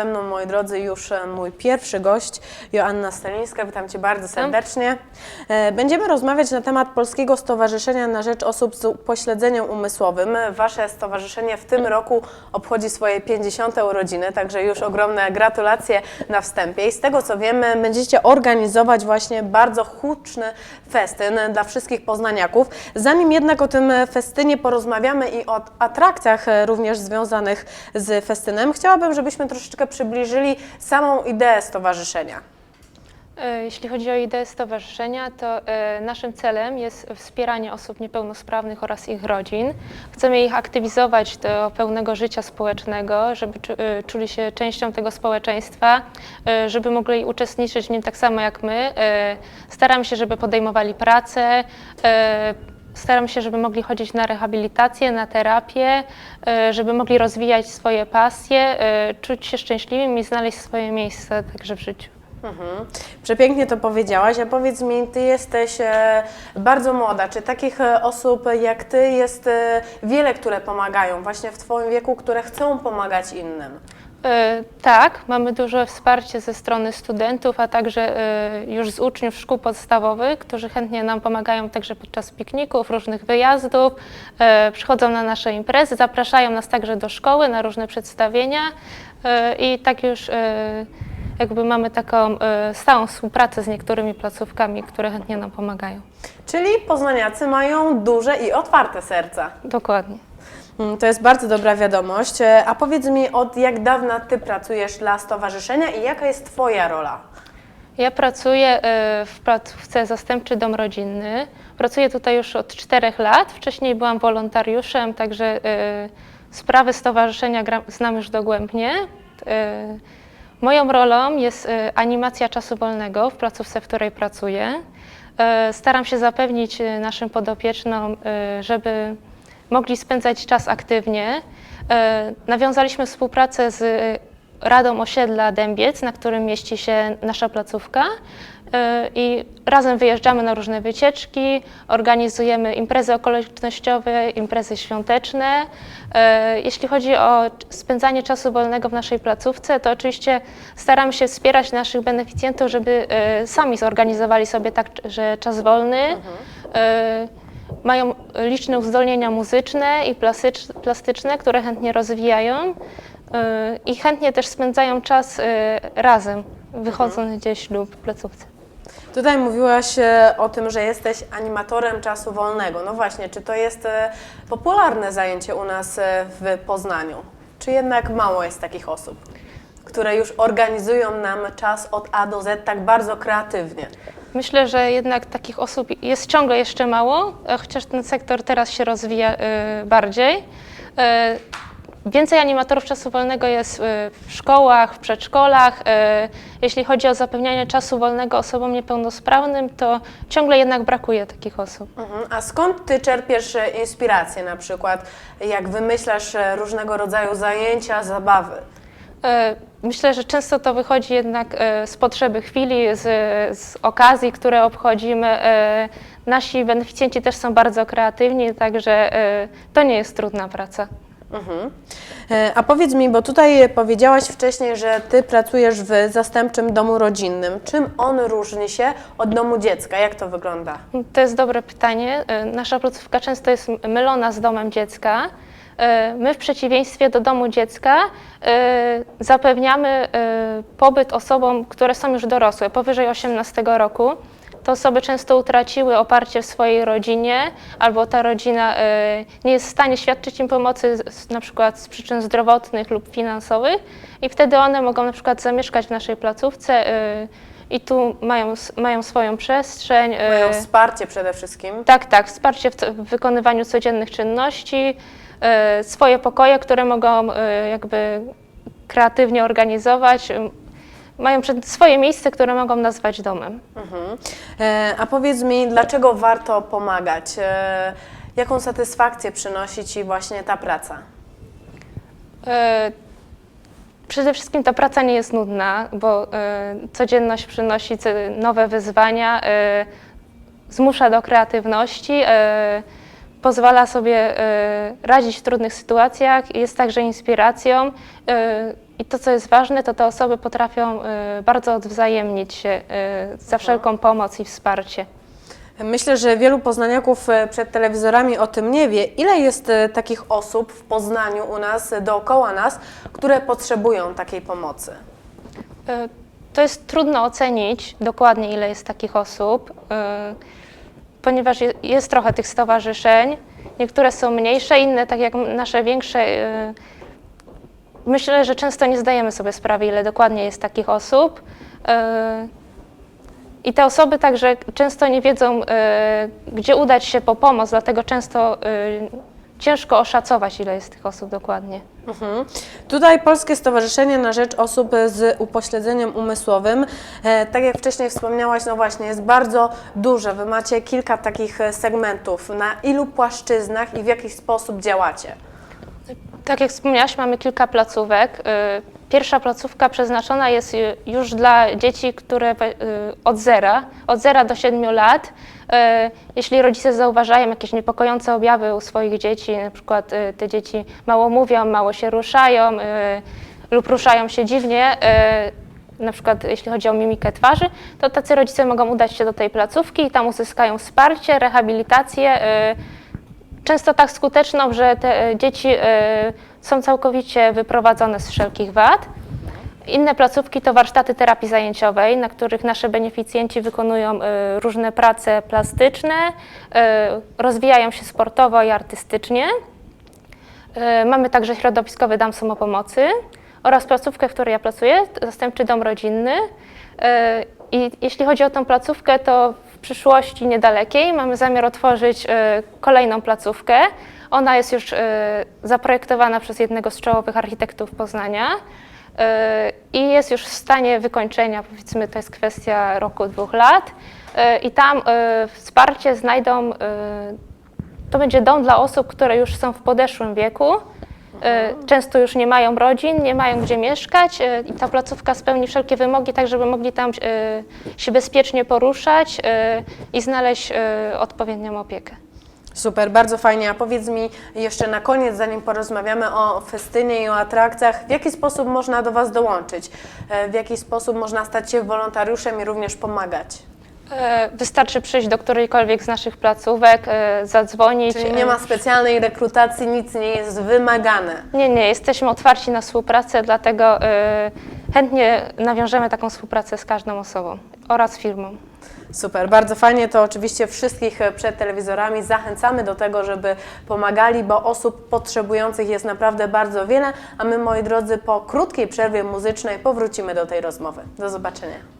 ze mną, moi drodzy, już e, mój pierwszy gość, Joanna Stalińska. Witam Cię bardzo serdecznie. E, Będziemy rozmawiać na temat Polskiego Stowarzyszenia na Rzecz Osób z Upośledzeniem Umysłowym. Wasze stowarzyszenie w tym roku obchodzi swoje 50. urodziny, także już ogromne gratulacje na wstępie. I z tego co wiemy, będziecie organizować właśnie bardzo huczny festyn dla wszystkich poznaniaków. Zanim jednak o tym festynie porozmawiamy i o atrakcjach e, również związanych z festynem, chciałabym, żebyśmy troszeczkę przybliżyli samą ideę stowarzyszenia. E, Jeśli chodzi o ideę stowarzyszenia, to e, naszym celem jest wspieranie osób niepełnosprawnych oraz ich rodzin. Chcemy ich aktywizować do pełnego życia społecznego, żeby e, czuli się częścią tego społeczeństwa, żeby mogli uczestniczyć w nim tak samo jak my. Staramy się, żeby podejmowali pracę. Staram się, żeby mogli chodzić na rehabilitację, na terapię, e, żeby mogli rozwijać swoje pasje, e, czuć się szczęśliwymi i znaleźć swoje miejsce także w życiu. Mhm. Przepięknie to powiedziałaś, a powiedz mi, Ty jesteś e, bardzo młoda. Czy takich osób jak Ty jest wiele, które pomagają właśnie w Twoim wieku, które chcą pomagać innym? E, Tak, mamy duże wsparcie ze strony studentów, a także e, już z uczniów szkół podstawowych, którzy chętnie nam pomagają także podczas pikników, różnych wyjazdów, e, przychodzą na nasze imprezy, zapraszają nas także do szkoły na różne przedstawienia i tak już jakby mamy taką stałą współpracę z niektórymi placówkami, które chętnie nam pomagają. Czyli poznaniacy mają duże i otwarte serca. Dokładnie. Mm, To jest bardzo dobra wiadomość. E, A powiedz mi, od jak dawna Ty pracujesz dla stowarzyszenia i jaka jest Twoja rola? Ja pracuję e, w placówce Zastępczy Dom Rodzinny. Pracuję tutaj już od czterech lat. Wcześniej byłam wolontariuszem, także e, sprawy stowarzyszenia znam już dogłębnie. Moją rolą jest animacja czasu wolnego w placówce, w której pracuję. Staram się zapewnić naszym podopiecznom, żeby mogli spędzać czas aktywnie. E, Nawiązaliśmy współpracę z Radą Osiedla Dębiec, na którym mieści się nasza placówka. E, I razem wyjeżdżamy na różne wycieczki, organizujemy imprezy okolicznościowe, imprezy świąteczne. E, Jeśli chodzi o spędzanie czasu wolnego w naszej placówce, to oczywiście staramy się wspierać naszych beneficjentów, żeby sami zorganizowali sobie tak, że czas wolny. E, Mają liczne uzdolnienia muzyczne i plastyczne, które chętnie rozwijają y, i chętnie też spędzają czas y, razem, wychodząc gdzieś lub w placówce. Tutaj mówiłaś o tym, że jesteś animatorem czasu wolnego. No właśnie, czy to jest e, popularne zajęcie u nas w Poznaniu? Czy jednak mało jest takich osób, które już organizują nam czas od A do Z tak bardzo kreatywnie? Myślę, że jednak takich osób jest ciągle jeszcze mało, e, chociaż ten sektor teraz się rozwija y, bardziej. Y, Więcej animatorów czasu wolnego jest w szkołach, w przedszkolach. Jeśli chodzi o zapewnianie czasu wolnego osobom niepełnosprawnym, to ciągle jednak brakuje takich osób. Mhm. A skąd Ty czerpiesz e, inspirację na przykład, jak wymyślasz e, różnego rodzaju zajęcia, zabawy? Myślę, że często to wychodzi jednak e, z potrzeby chwili, z, z okazji, które obchodzimy. E, Nasi beneficjenci też są bardzo kreatywni, także e, to nie jest trudna praca. Mhm. A powiedz mi, bo tutaj powiedziałaś wcześniej, że Ty pracujesz w zastępczym domu rodzinnym. Czym on różni się od domu dziecka? Jak to wygląda? To jest dobre pytanie. Nasza placówka często jest mylona z domem dziecka. E, My w przeciwieństwie do domu dziecka e, zapewniamy e, pobyt osobom, które są już dorosłe, powyżej 18 roku. Te osoby często utraciły oparcie w swojej rodzinie, albo ta rodzina nie jest w stanie świadczyć im pomocy, na przykład z przyczyn zdrowotnych lub finansowych, i wtedy one mogą na przykład zamieszkać w naszej placówce i tu mają, mają swoją przestrzeń. Mają wsparcie przede wszystkim. tak, tak, wsparcie w, w wykonywaniu codziennych czynności, swoje pokoje, które mogą e, jakby kreatywnie organizować. e, Mają swoje miejsce, które mogą nazwać domem. Mhm. E, A powiedz mi, dlaczego warto pomagać? E, Jaką satysfakcję przynosi Ci właśnie ta praca? E, Przede wszystkim ta praca nie jest nudna, bo e, codzienność przynosi nowe wyzwania, e, zmusza do kreatywności, e, pozwala sobie e, radzić w trudnych sytuacjach, jest także inspiracją e, I to, co jest ważne, to te osoby potrafią y, bardzo odwzajemnić się za wszelką pomoc i wsparcie. Myślę, że wielu poznaniaków e, przed telewizorami o tym nie wie. Ile jest e, takich osób w Poznaniu u nas, e, dookoła nas, które potrzebują takiej pomocy? To jest trudno ocenić dokładnie, ile jest takich osób, ponieważ je- jest trochę tych stowarzyszeń. Niektóre są mniejsze, inne, tak jak nasze większe. y, Myślę, że często nie zdajemy sobie sprawy, ile dokładnie jest takich osób. Y, I te osoby także często nie wiedzą, y, gdzie udać się po pomoc, dlatego często ciężko oszacować, ile jest tych osób dokładnie. Mhm. Tutaj Polskie Stowarzyszenie na Rzecz Osób z Upośledzeniem Umysłowym, e, tak jak wcześniej wspomniałaś, no właśnie, jest bardzo duże. Wy macie kilka takich e, segmentów. Na ilu płaszczyznach i w jaki sposób działacie? Tak jak wspomniałaś, mamy kilka placówek. Y, Pierwsza placówka przeznaczona jest już dla dzieci, które y, od zera, od zera do 7 lat. Y, Jeśli rodzice zauważają jakieś niepokojące objawy u swoich dzieci, na przykład y, te dzieci mało mówią, mało się ruszają lub ruszają się dziwnie, na przykład jeśli chodzi o mimikę twarzy, to tacy rodzice mogą udać się do tej placówki i tam uzyskają wsparcie, rehabilitację. często tak skuteczną, że te dzieci są całkowicie wyprowadzone z wszelkich wad. Inne placówki to warsztaty terapii zajęciowej, na których nasze beneficjenci wykonują e, różne prace plastyczne, e, rozwijają się sportowo i artystycznie. E, Mamy także środowiskowy dom samopomocy oraz placówkę, w której ja pracuję, zastępczy dom rodzinny. I jeśli chodzi o tą placówkę, to w przyszłości niedalekiej mamy zamiar otworzyć kolejną placówkę. Ona jest już e, zaprojektowana przez jednego z czołowych architektów Poznania e, i jest już w stanie wykończenia, powiedzmy to jest kwestia roku, dwóch lat. E, I tam wsparcie znajdą to będzie dom dla osób, które już są w podeszłym wieku. Często już nie mają rodzin, nie mają gdzie mieszkać i ta placówka spełni wszelkie wymogi, tak żeby mogli tam się bezpiecznie poruszać i znaleźć odpowiednią opiekę. Super, bardzo fajnie. A powiedz mi jeszcze na koniec, zanim porozmawiamy o festynie i o atrakcjach, w jaki sposób można do Was dołączyć? E, W jaki sposób można stać się wolontariuszem i również pomagać? E, Wystarczy przyjść do którejkolwiek z naszych placówek, e, zadzwonić. Czyli nie ma specjalnej rekrutacji, nic nie jest wymagane. Nie, nie, jesteśmy otwarci na współpracę, dlatego chętnie nawiążemy taką współpracę z każdą osobą oraz firmą. Super, bardzo fajnie. To oczywiście wszystkich e, przed telewizorami zachęcamy do tego, żeby pomagali, bo osób potrzebujących jest naprawdę bardzo wiele. A my, moi drodzy, po krótkiej przerwie muzycznej powrócimy do tej rozmowy. Do zobaczenia.